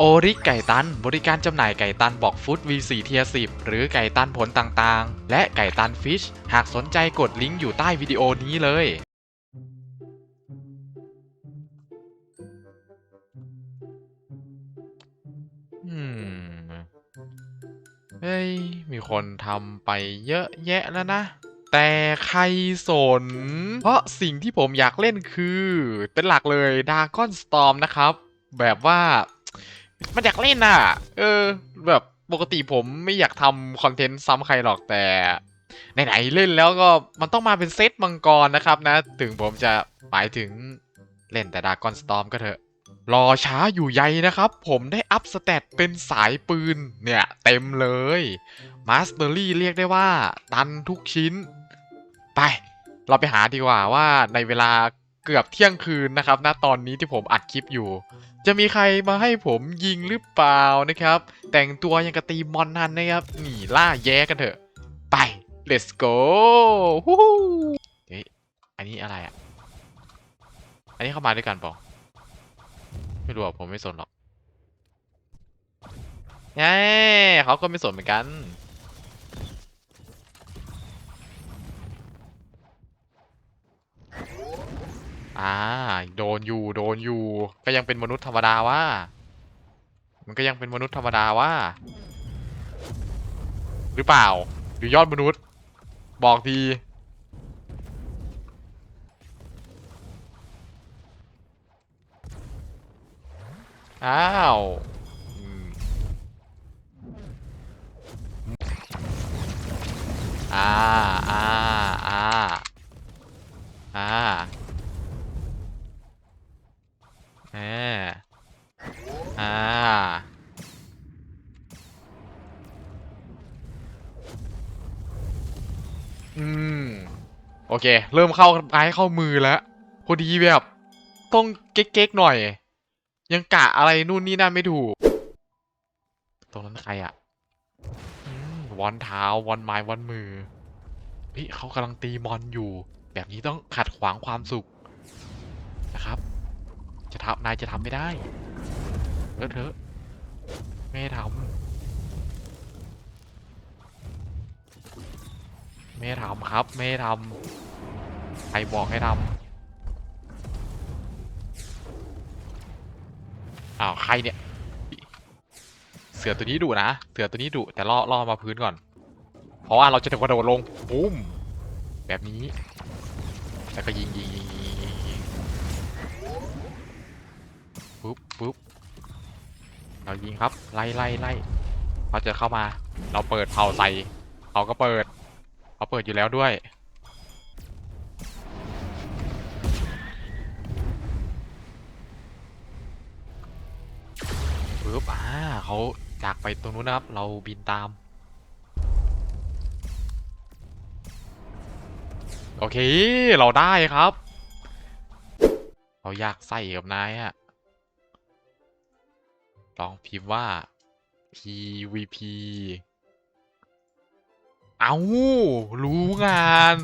โอริไก่ตัน บริการจำหน่ายไก่ตันบอกฟุต V4 เทีย10 หรือไก่ตันผลต่างๆ และไก่ตันฟิช หากสนใจกดลิงก์อยู่ใต้วิดีโอนี้เลย อืม เฮ้ย มีคนทำไปเยอะแยะแล้วนะ แต่ใครสน เพราะสิ่งที่ผมอยากเล่นคือ เป็นหลักเลยดา g กอนสตอมนะครับ แบบว่า มันอยากเล่นน่ะ เออ แบบปกติผมไม่อยากทำคอนเทนต์ซ้ำใครหรอกแต่ไหนๆเล่นแล้วก็มันต้องมาเป็นเซตมังกรนะครับนะ ถึงผมจะหมายถึงเล่นแต่ดากอนสตอมก็เถอะ รอช้าอยู่ใยนะครับ ผมได้อัพสเตตเป็นสายปืนเนี่ย เต็มเลยมาสเตอรี่เรียกได้ว่า ตันทุกชิ้น ไป เราไปหาดีกว่าว่าในเวลา เกือบเที่ยงคืนนะครับ ณ ตอนนี้ที่ผมอัดคลิปอยู่ จะมีใครมาให้ผมยิงหรือเปล่านะครับ แต่งตัวยังกระตีมอนนันนะครับ หนีล่าแย้กันเถอะ ไป let's go ฮู้เฮ้ยอันนี้อะไรอะ อันนี้เข้ามาด้วยกันปล่าไม่รู้อะผมไม่สนหรอกแง่เขาก็ไม่สนเหมือนกัน อ่า โดนอยู่ โดนอยู่ ก็ยังเป็นมนุษย์ธรรมดาว่า มันก็ยังเป็นมนุษย์ธรรมดาว่า หรือเปล่า หรือยอดมนุษย์ บอกที อ้าวอืมอ่า อ่า อ่า อ่าอ่าอืม โอเค เริ่มเข้าไม้เข้ามือแล้วพอดีแบบ ต้องเก๊กๆหน่อย ยังกะอะไรนู่นนี่นั่นไม่ถูก ตรงนั้นใครอะวอนเท้าวอนไม้วอนมือเฮ้ยเขากำลังตีมอนอยู่ แบบนี้ต้องขัดขวางความสุขนะครับ จะทำนายจะทำไม่ได้เลอะเทอะไม่ทำไม่ทำครับ ไม่ทำใครบอกให้ทำอ้าวใครเนี่ย เสือตัวนี้ดุนะ เสือตัวนี้ดุแต่ล่อล่อมาพื้นก่อน เพราะว่าเราจะกระโดดลงปุ้มแบบนี้ แล้วก็ยิงยิงยิงยิงยิงยิง ปุ๊บปุ๊บเรายิงครับ ไล่ไล่ไล่เขาจะเข้ามา เราเปิดเผาใส่เขาก็เปิดเขาเปิดอยู่แล้วด้วย ปึ๊บอ่าเขาจากไปตรงนู้นนะครับ เราบินตาม โอเค เราได้ครับ เราอยากใส่กับนายอะ ลองพิมพ์ว่า PVP เอารู้งาน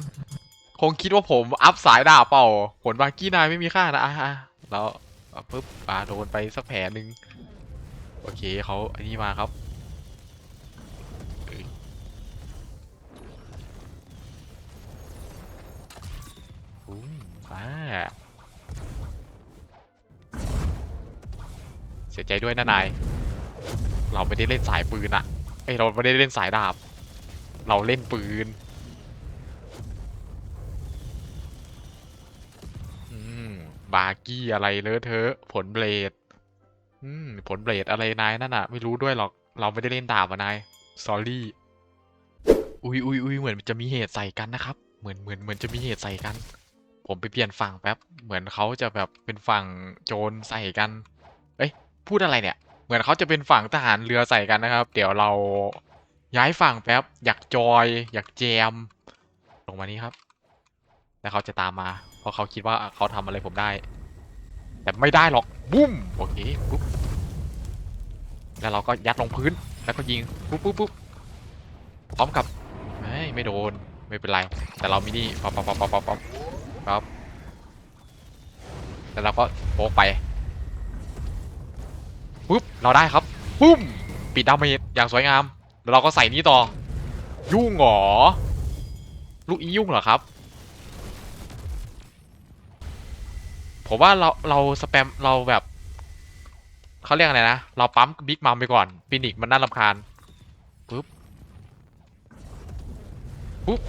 คงคิดว่าผมอัพสายดาบเปล่า ผลบากี้นายไม่มีค่านะอะแล้วปึ๊บอ่าโดนไปสักแผลหนึ่งโอเคเขาอันนี้มาครับ เสียใจด้วยนะนาย เราไม่ได้เล่นสายปืนอะเอ้ยเราไม่ได้เล่นสายดาบ เราเล่นปืนอืมบากี้อะไรเลอะเทอะผลเบลดอืมผลเบลดอะไรนายนั่นอะไม่รู้ด้วยหรอก เราไม่ได้เล่นดาบอะนาย s อรี่ อุ้ยอุ้ยอุ้ยเหมือนจะมีเหตุใส่กันนะครับ เหมือนเหมือนเหมือนจะมีเหตุใส่กัน ผมไปเปลี่ยนฝั่งแป๊บ เหมือนเขาจะแบบเป็นฝั่งโจรใส่กัน เอ้ย พูดอะไรเนี่ย เหมือนเขาจะเป็นฝั่งทหารเรือใส่กันนะครับ เดี๋ยวเราย้ายฝั่งแป๊บ อยากจอย อยากแจม ลงมานี้ครับ แล้วเขาจะตามมา เพราะเขาคิดว่าเขาทำอะไรผมได้ แต่ไม่ได้หรอก บุ้ม โอเคปุ๊บ แล้วเราก็ยัดลงพื้น แล้วก็ยิง ปุ๊บปุ๊บปุ๊บพร้อมกับไม่ไม่โดน ไม่เป็นไร แต่เรามีนี่ป๊อปป๊อปป๊อปป๊อปป๊อปป๊อปป๊อปแล้วเราก็โป๊กไป ปุ๊บเราได้ครับปุ้มปิดดาเมจอย่างสวยงามแล้วเราก็ใส่นี้ต่อ ยุ่งเหรอลูกอียุ่งเหรอครับ ผมว่าเราเราสแปมเราแบบเขาเรียกอะไรนะ เราปั๊มบิ๊กมัมไปก่อนฟินิกมันน่ารำคาญปุ๊บปุ๊บ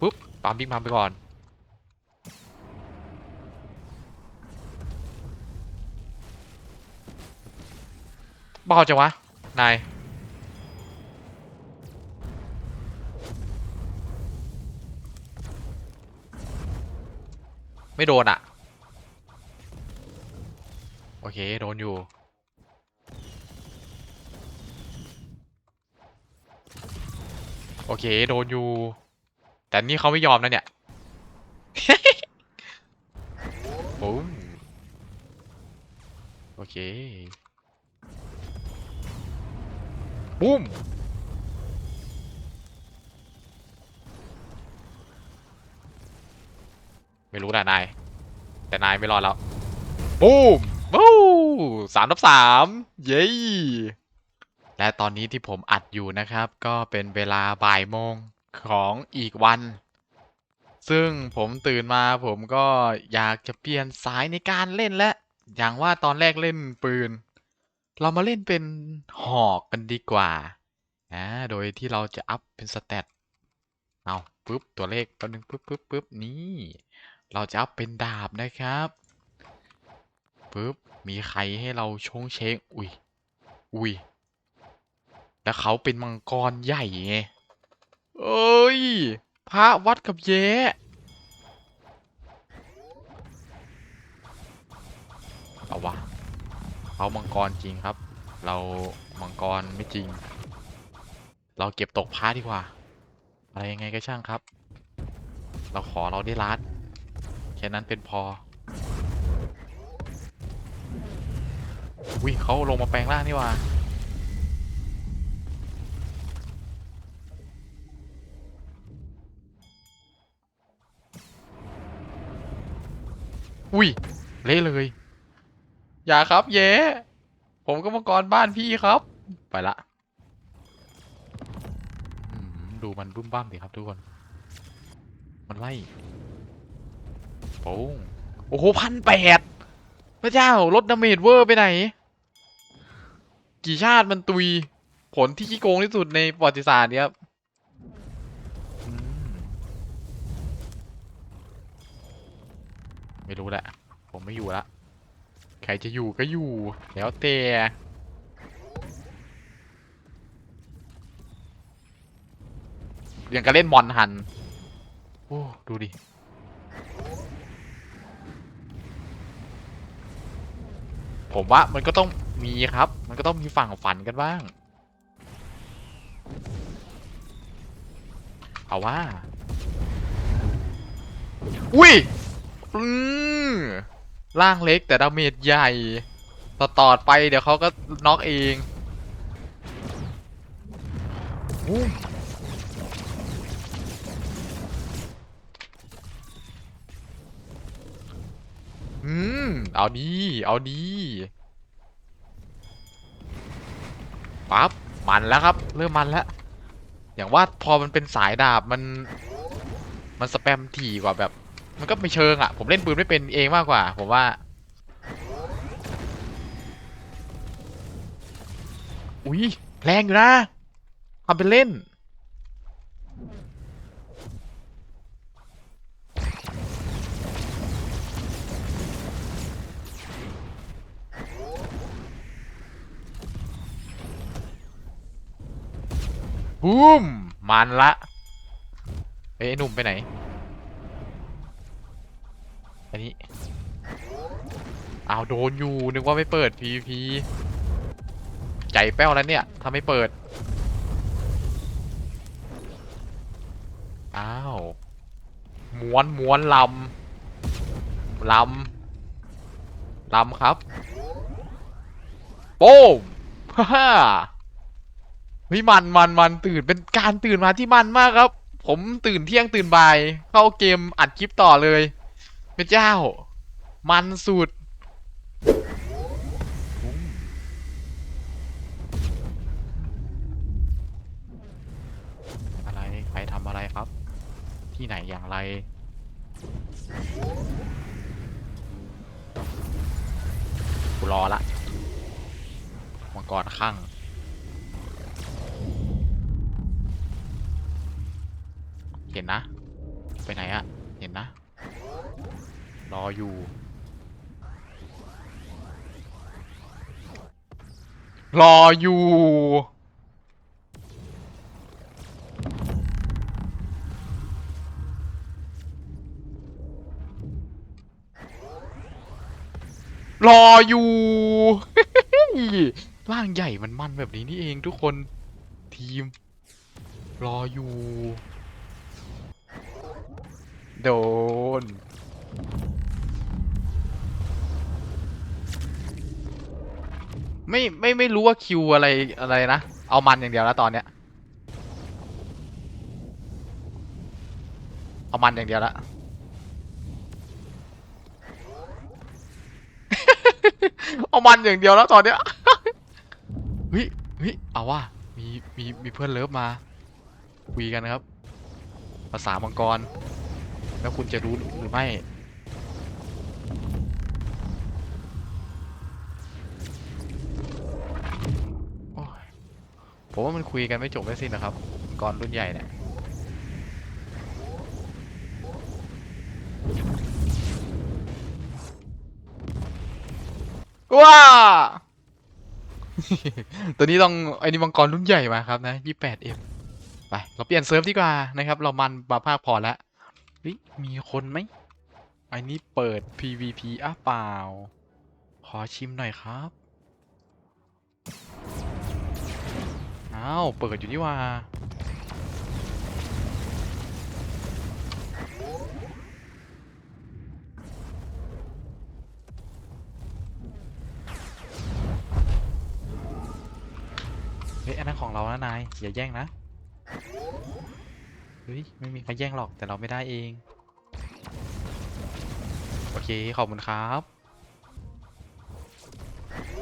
ปุ๊บปั๊มบิ๊กมัมไปก่อน เบาจังวะ นาย ไม่โดนอะ โอเค โดนอยู่ โอเค โดนอยู่ แต่นี่เขาไม่ยอมนะเนี่ยปุ้มโอเค ปุ้มไม่รู้นะนาย แต่นายไม่รอดแล้วปุ้มปู้สามทับสามเย้และตอนนี้ที่ผมอัดอยู่นะครับ ก็เป็นเวลาบ่ายโมงของอีกวัน ซึ่งผมตื่นมาผมก็อยากจะเปลี่ยนสายในการเล่นและ อย่างว่าตอนแรกเล่นปืน เรามาเล่นเป็นหอกกันดีกว่านะโดยที่เราจะอัพเป็นสเตตเอาปุ๊บตัวเลขแป๊บนึงปุ๊บปุ๊บปุ๊บนี่เราจะอัพเป็นดาบนะครับปุ๊บมีใครให้เราชงเชงอุ้ยอุ้ยแล้วเขาเป็นมังกรใหญ่ไงเอ้ยพระวัดกับแย้เอาวะ เอามังกรจริงครับ เรามังกรไม่จริง เราเก็บตกพระดีกว่า อะไรยังไงก็ช่างครับ เราขอเราได้ลัดแค่นั้นเป็นพออุ้ยเขาลงมาแปลงร่างนี่ว่าอุ้ยเละเลย อย่าครับ เย้ ผมก็มังกรบ้านพี่ครับ ไปละดูมันบุ้มบ้ามดิครับทุกคน มันไล่โป้งโอ้โหพันแปดพระเจ้าลดดาเมจเวอร์ไปไหน กี่ชาติมันตุย ผลที่ขี้โกงที่สุดในประวัติศาสตร์เนี่ยครับไม่รู้แหละ ผมไม่อยู่ละ ครจะอยู่ก็อยู่ แล้วแต่ยังก็เล่นมอนหัน โอ้ ดูดิ ผมว่ามันก็ต้องมีครับ มันก็ต้องมีฝั่งฝันกันบ้าง เอาว่า อุ้ยอืม ร่างเล็กแต่ดาเมจใหญ่ต่อตอดไปเดี๋ยวเขาก็น็อกเองอือืม เอาดี เอาดีปั๊บ มันแล้วครับ เริ่มมันแล้ว อย่างว่าพอมันเป็นสายดาบมัน มันสแปมถี่กว่าแบบ มันก็ไม่เชิงอะ ผมเล่นปืนไม่เป็นเองมากกว่า ผมว่า อุ้ยแรงอยู่นะทำเป็นเล่น บูม มันละ เอ้ยหนุ่มไปไหน อันนี้อ้าวโดนอยู่นึกว่าไม่เปิด PVP ใจแป้วแล้วเนี่ยถ้าไม่เปิด อ้าวม้วนม้วนลำลำลำครับโป้มฮ่าฮ่าเฮ้ยมันมันมันตื่นเป็นการตื่นมาที่มันมากครับ ผมตื่นเที่ยงตื่นบ่าย เข้าเกมอัดคลิปต่อเลย เป็นเจ้า มันสุดอะไรใครทำอะไรครับ ที่ไหนอย่างไรกูรอละมังกรข้างเห็นนะ ไปไหนอะเห็นนะ รออยู่ รออยู่ รออยู่ ร่างใหญ่มันมันแบบนี้นี่เองทุกคนทีม รออยู่ โดน ไม่ไม่ไม่รู้ว่าคิวอะไรอะไรนะ เอามันอย่างเดียวแล้วตอนเนี้ย เอามันอย่างเดียวละ เอามันอย่างเดียวแล้วตอนเนี้ยเฮ้ยเฮ้ยเอาว่ามีมีมีเพื่อนเลิฟมาคุยกันนะครับ ภาษามังกร แล้วคุณจะรู้หรือไม่ ผมว่ามันคุยกันไม่จบไม่สิ้นนะครับมังกรรุ่นใหญ่เนี่ยว้า ตัวนี้ต้องไอ้นี่มังกรรุ่นใหญ่มาครับนะ 28M ไป เราเปลี่ยนเซิร์ฟดีกว่านะครับ เรามันมาภาคพอแล้วมีคนไหมไอ้นี่เปิด PVP อะเปล่า ขอชิมหน่อยครับ อ้าว เปิดอยู่นี่ว่าเฮ้ยอันนั้นของเรานะนาย อย่าแย่งนะ เฮ้ย ไม่มีใครแย่งหรอกแต่เราไม่ได้เอง โอเค ขอบคุณครับ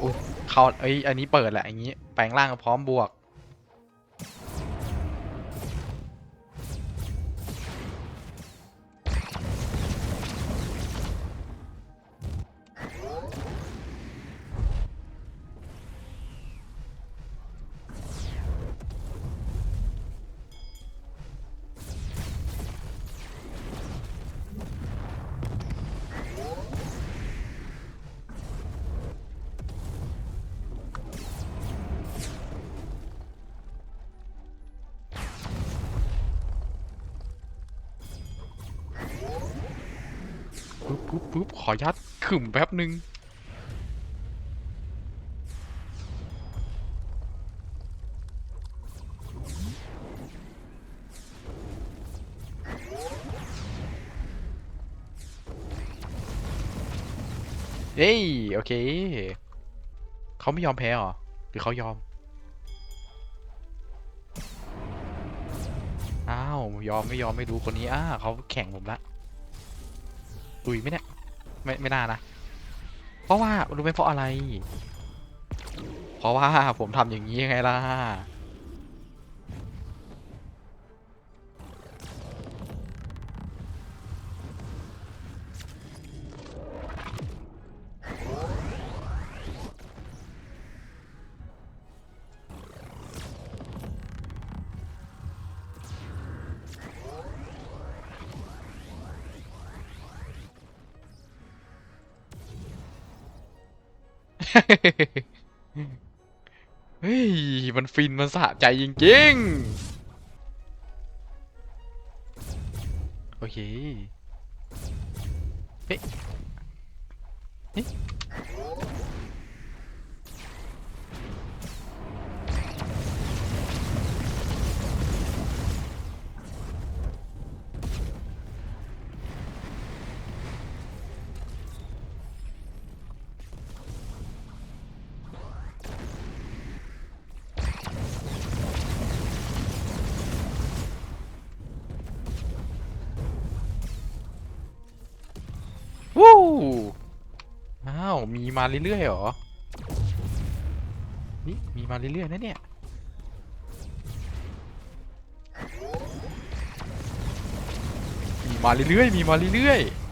อุ้ยเขาเอ้ย อันนี้เปิดแหละอย่างนี้ แปลงร่างพร้อมบวก ปุ๊บขอยัดขึ่มแป๊บหนึ่งเอ้ยโอเคเขาไม่ยอมแพ้เหรอหรือเขายอม อ้าวยอมไม่ยอมไม่รู้คนนี้อ้าเขาแข่งผมละตุยไหมเนี่ย ไม่ไม่น่านะ เพราะว่ารู้ไหมเพราะอะไร เพราะว่าผมทำอย่างนี้ยังไงล่ะ เฮ้ย มันฟิน มันสะใจจริงๆ โอเค เฮ้ย มาเรื่อยๆหรอ นี่มีมาเรื่อยๆนะเนี่ย มีมาเรื่อยๆ มีมาเรื่อยๆ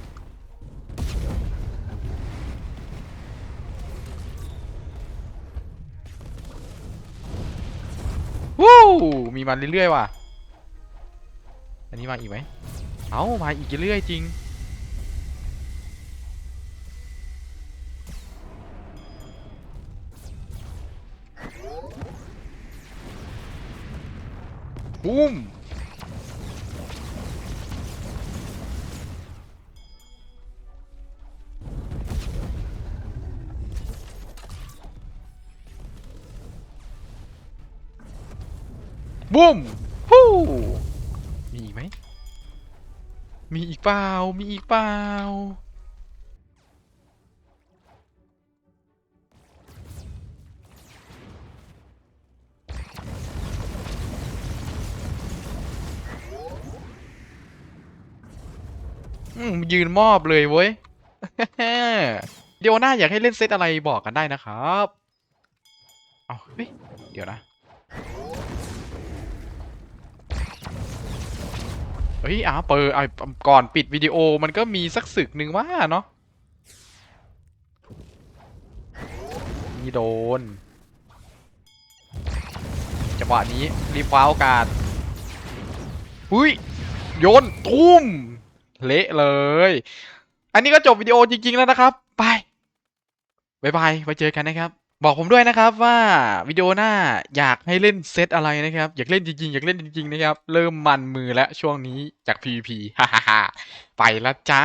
วู้มีมาเรื่อยๆว่ะ อันนี้มาอีกไหม เอ้า มาอีกเรื่อยจริง บูมบูมฮู้มีอีกไหม มีอีกเปล่า มีอีกเปล่า อืมยืนมอบเลยเว้ย เดี๋ยวหน้าอยากให้เล่นเซตอะไรบอกกันได้นะครับ เอาเฮ้ย เดี๋ยวนะ เฮ้ยอะเปิดอะก่อนปิดวิดีโอมันก็มีสักศึกหนึ่งว่าเนาะนี่โดน จังหวะนี้รีบคว้าโอกาสหุ้ย โยน ตุ้ม เละเลย อันนี้ก็จบวิดีโอจริง ๆ แล้วนะครับ ไปบายบายไว้เจอกันนะครับ บอกผมด้วยนะครับว่าวิดีโอหน้าอยากให้เล่นเซตอะไรนะครับ อยากเล่นจริงๆ อยากเล่นจริง ๆ นะครับ เริ่มมันมือแล้วช่วงนี้จาก PVP ฮ่าฮ่าไปละจ้า